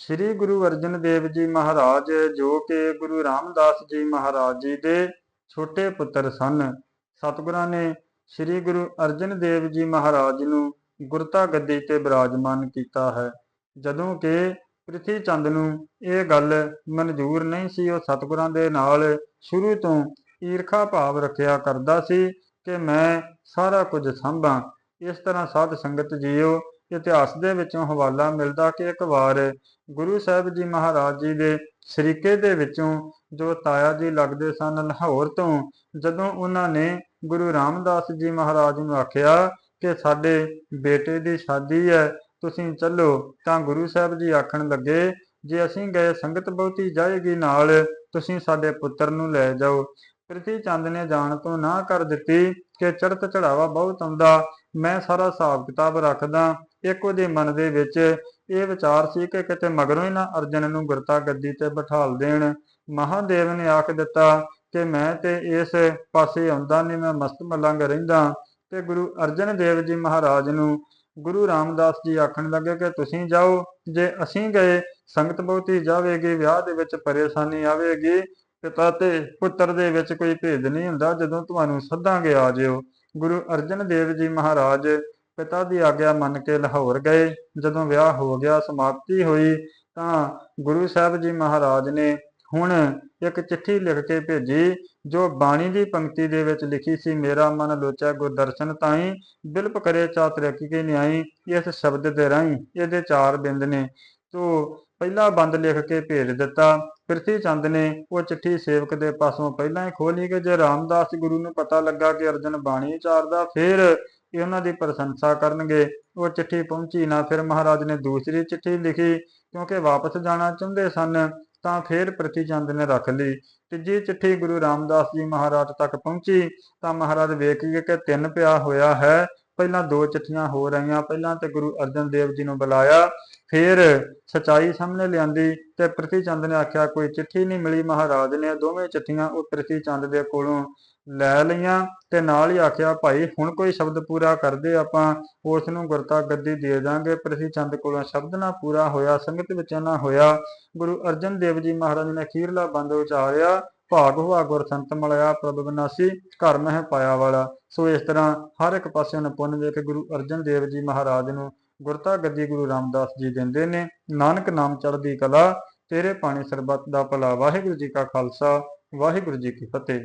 ਸ੍ਰੀ ਗੁਰੂ ਅਰਜਨ ਦੇਵ ਜੀ ਮਹਾਰਾਜ, ਜੋ ਕਿ ਗੁਰੂ ਰਾਮਦਾਸ ਜੀ ਮਹਾਰਾਜ ਜੀ ਦੇ ਛੋਟੇ ਪੁੱਤਰ ਸਨ, ਸਤਿਗੁਰਾਂ ਨੇ ਸ੍ਰੀ ਗੁਰੂ ਅਰਜਨ ਦੇਵ ਜੀ ਮਹਾਰਾਜ ਨੂੰ ਗੁਰਤਾ ਗੱਦੀ ਤੇ ਬਿਰਾਜਮਾਨ ਕੀਤਾ ਹੈ। ਜਦੋਂ ਕਿ ਪ੍ਰਿਥੀ ਚੰਦ ਨੂੰ ਇਹ ਗੱਲ ਮਨਜ਼ੂਰ ਨਹੀਂ ਸੀ, ਉਹ ਸਤਿਗੁਰਾਂ ਦੇ ਨਾਲ ਸ਼ੁਰੂ ਤੋਂ ਈਰਖਾ ਭਾਵ ਰੱਖਿਆ ਕਰਦਾ ਸੀ ਕਿ ਮੈਂ ਸਾਰਾ ਕੁਝ ਸੰਭਾਂ, ਇਸ ਤਰ੍ਹਾਂ ਸਾਧ ਸੰਗਤ ਜੀਓ ਇਤਿਹਾਸ ਦੇ ਵਿੱਚੋਂ ਹਵਾਲਾ ਮਿਲਦਾ ਕਿ ਇੱਕ ਵਾਰ ਗੁਰੂ ਸਾਹਿਬ ਜੀ ਮਹਾਰਾਜ ਜੀ ਦੇ ਸਰੀਕੇ ਦੇ ਵਿੱਚੋਂ ਜੋ ਤਾਇਆ ਜੀ ਲੱਗਦੇ ਸਨ ਲਾਹੌਰ ਤੋਂ, ਜਦੋਂ ਉਹਨਾਂ ਨੇ ਗੁਰੂ ਰਾਮਦਾਸ ਜੀ ਮਹਾਰਾਜ ਨੂੰ ਆਖਿਆ ਕਿ ਸਾਡੇ ਬੇਟੇ ਦੀ ਸ਼ਾਦੀ ਹੈ, ਤੁਸੀਂ ਚੱਲੋ, ਤਾਂ ਗੁਰੂ ਸਾਹਿਬ ਜੀ ਆਖਣ ਲੱਗੇ, ਜੇ ਅਸੀਂ ਗਏ ਸੰਗਤ ਬਹੁਤੀ ਜਾਏਗੀ ਨਾਲ, ਤੁਸੀਂ ਸਾਡੇ ਪੁੱਤਰ ਨੂੰ ਲੈ ਜਾਓ। ਪ੍ਰਿਥੀ ਚੰਦ ਨੇ ਜਾਣ ਤੋਂ ਨਾ ਕਰ ਦਿੱਤੀ ਕਿ ਚੜਤ ਚੜਾਵਾ ਬਹੁਤ ਆਉਂਦਾ, ਮੈਂ ਸਾਰਾ ਹਿਸਾਬ ਕਿਤਾਬ ਰੱਖਦਾ ਇੱਕ ਉਹਦੇ ਮਨ ਦੇ ਵਿੱਚ ਇਹ ਵਿਚਾਰ ਸੀ ਕਿ ਕਿਤੇ ਮਗਰੋਂ ਹੀ ਨਾ ਅਰਜਨ ਨੂੰ ਗੁਰਤਾ ਗੱਦੀ ਤੇ ਬਿਠਾਲ ਦੇਣ। ਮਹਾਦੇਵ ਨੇ ਆਖ ਦਿੱਤਾ ਕਿ ਮੈਂ ਤੇ ਇਸ ਪਾਸੇ ਆਉਂਦਾ ਨਹੀਂ, ਮੈਂ ਮਸਤ ਮਲੰਗ ਰਹਿੰਦਾ। ਤੇ ਗੁਰੂ ਅਰਜਨ ਦੇਵ ਜੀ ਮਹਾਰਾਜ ਨੂੰ ਗੁਰੂ ਰਾਮਦਾਸ ਜੀ ਆਖਣ ਲੱਗੇ ਕਿ ਤੁਸੀਂ ਜਾਓ, ਜੇ ਅਸੀਂ ਗਏ, ਸੰਗਤ ਬਹੁਤੀ ਜਾਵੇਗੀ, ਵਿਆਹ ਦੇ ਵਿੱਚ ਪਰੇਸ਼ਾਨੀ ਆਵੇਗੀ, ਪਿਤਾ ਤੇ ਪੁੱਤਰ ਦੇ ਵਿੱਚ ਕੋਈ ਭੇਦ ਨਹੀਂ ਹੁੰਦਾ, ਜਦੋਂ ਤੁਹਾਨੂੰ ਸੱਦਾਂਗੇ ਆ ਜਿਓ। ਗੁਰੂ ਅਰਜਨ ਦੇਵ ਜੀ ਮਹਾਰਾਜ ਪਿਤਾ ਦੀ ਆਗਿਆ ਮੰਨ ਕੇ ਲਾਹੌਰ ਗਏ। ਜਦੋਂ ਵਿਆਹ ਹੋ ਗਿਆ, ਸਮਾਪਤੀ ਹੋਈ ਤਾਂ ਗੁਰੂ ਸਾਹਿਬ ਜੀ ਮਹਾਰਾਜ ਨੇ ਹੁਣ ਇੱਕ ਚਿੱਠੀ ਲਿਖ ਕੇ ਭੇਜੀ, ਜੋ ਬਾਣੀ ਦੀ ਪੰਕਤੀ ਦੇ ਵਿੱਚ ਲਿਖੀ ਸੀ, ਮੇਰਾ ਮਨ ਲੋਚਾ ਗੁਰਦਰਸ਼ਨ ਤਾਈ, ਬਿਲਪ ਕਰੇ ਚਾਤਰਿਕੀ ਕੇ ਨਿਆਈ, ਇਸ ਸ਼ਬਦ ਦੇ ਰਾਹੀਂ ਇਹਦੇ ਚਾਰ ਬਿੰਦ ਨੇ। ਤੋ ਪਹਿਲਾ ਬੰਦ ਲਿਖ ਕੇ ਭੇਜ ਦਿੱਤਾ। ਪ੍ਰਿਥੀ ਚੰਦ ਨੇ ਉਹ ਚਿੱਠੀ ਸੇਵਕ ਦੇ ਪਾਸੋਂ ਪਹਿਲਾਂ ਹੀ ਖੋਲੀ ਕਿ ਜੇ ਰਾਮਦਾਸ ਗੁਰੂ ਨੂੰ ਪਤਾ ਲੱਗਾ ਕਿ ਅਰਜਨ ਬਾਣੀ ਚਾਰਦਾ, ਫਿਰ ਇਹ ਉਹਨਾਂ ਦੀ ਪ੍ਰਸ਼ੰਸਾ ਕਰਨਗੇ, ਉਹ ਚਿੱਠੀ ਪਹੁੰਚੀ ਨਾ ਫਿਰ ਮਹਾਰਾਜ ਨੇ ਦੂਸਰੀ ਚਿੱਠੀ ਲਿਖੀ, ਕਿਉਂਕਿ ਵਾਪਸ ਜਾਣਾ ਚਾਹੁੰਦੇ ਸਨ, ਤਾਂ ਫਿਰ ਪ੍ਰਿਥੀ ਚੰਦ ਨੇ ਰੱਖ ਲਈ। ਤੀਜੀ ਚਿੱਠੀ ਗੁਰੂ ਰਾਮਦਾਸ ਜੀ ਮਹਾਰਾਜ ਤੱਕ ਪਹੁੰਚੀ, ਤਾਂ ਮਹਾਰਾਜ ਵੇਖ ਗਏ ਕਿ ਤਿੰਨ ਪਿਆ ਹੋਇਆ ਹੈ ਪਹਿਲਾਂ ਦੋ ਚਿੱਠੀਆਂ ਹੋ ਰਹੀਆਂ, ਪਹਿਲਾਂ ਤੇ ਗੁਰੂ ਅਰਜਨ ਦੇਵ ਜੀ ਨੂੰ ਬੁਲਾਇਆ, ਫਿਰ ਸਚਾਈ ਸਾਹਮਣੇ ਲਿਆਂਦੀ ਤੇ ਪ੍ਰਿਥੀ ਚੰਦ ਨੇ ਆਖਿਆ, ਕੋਈ ਚਿੱਠੀ ਨਹੀਂ ਮਿਲੀ ਮਹਾਰਾਜ ਨੇ, ਦੋਵੇਂ ਚਿੱਠੀਆਂ ਉਹ ਪ੍ਰਿਥੀ ਚੰਦ ਦੇ ਕੋਲੋਂ ਲੈ ਲਈਆਂ ਤੇ ਨਾਲ ਹੀ ਆਖਿਆ, ਭਾਈ, ਹੁਣ ਕੋਈ ਸ਼ਬਦ ਪੂਰਾ ਕਰਦੇ ਆਪਾਂ, ਉਸ ਨੂੰ ਗੁਰਤਾ ਗੱਦੀ ਦੇ ਦਾਂਗੇ। ਪ੍ਰਿਥੀ ਚੰਦ ਕੋਲੋਂ ਸ਼ਬਦ ਨਾ ਪੂਰਾ ਹੋਇਆ, ਸੰਗਤ ਵਿੱਚ ਨਾ ਹੋਇਆ, ਗੁਰੂ ਅਰਜਨ ਦੇਵ ਜੀ ਮਹਾਰਾਜ ਨੇ ਅਖੀਰਲਾ ਬੰਦ ਉਚਾਰਿਆ ਭਾਗ ਹੋਆ ਗੁਰ ਸੰਤ ਮਲਿਆ ਪ੍ਰਭ ਬਿਨਾਸੀ, ਘਰ ਮਹਿ ਪਾਇਆ ਵਾਲਾ। ਸੋ ਇਸ ਤਰ੍ਹਾਂ ਹਰ ਇੱਕ ਪਾਸੇ ਨਪੁੰਨ ਪੁੰਨ ਵੇਖ ਗੁਰੂ ਅਰਜਨ ਦੇਵ ਜੀ ਮਹਾਰਾਜ ਨੂੰ ਗੁਰਤਾ ਗੱਦੀ ਗੁਰੂ ਰਾਮਦਾਸ ਜੀ ਦਿੰਦੇ ਨੇ। ਨਾਨਕ ਨਾਮ ਚੜ੍ਹਦੀ ਕਲਾ, ਤੇਰੇ ਪਾਣੀ ਸਰਬੱਤ ਦਾ ਭਲਾ। ਵਾਹਿਗੁਰੂ ਜੀ ਕਾ ਖਾਲਸਾ, ਵਾਹਿਗੁਰੂ ਜੀ ਕੀ ਫਤਿਹ।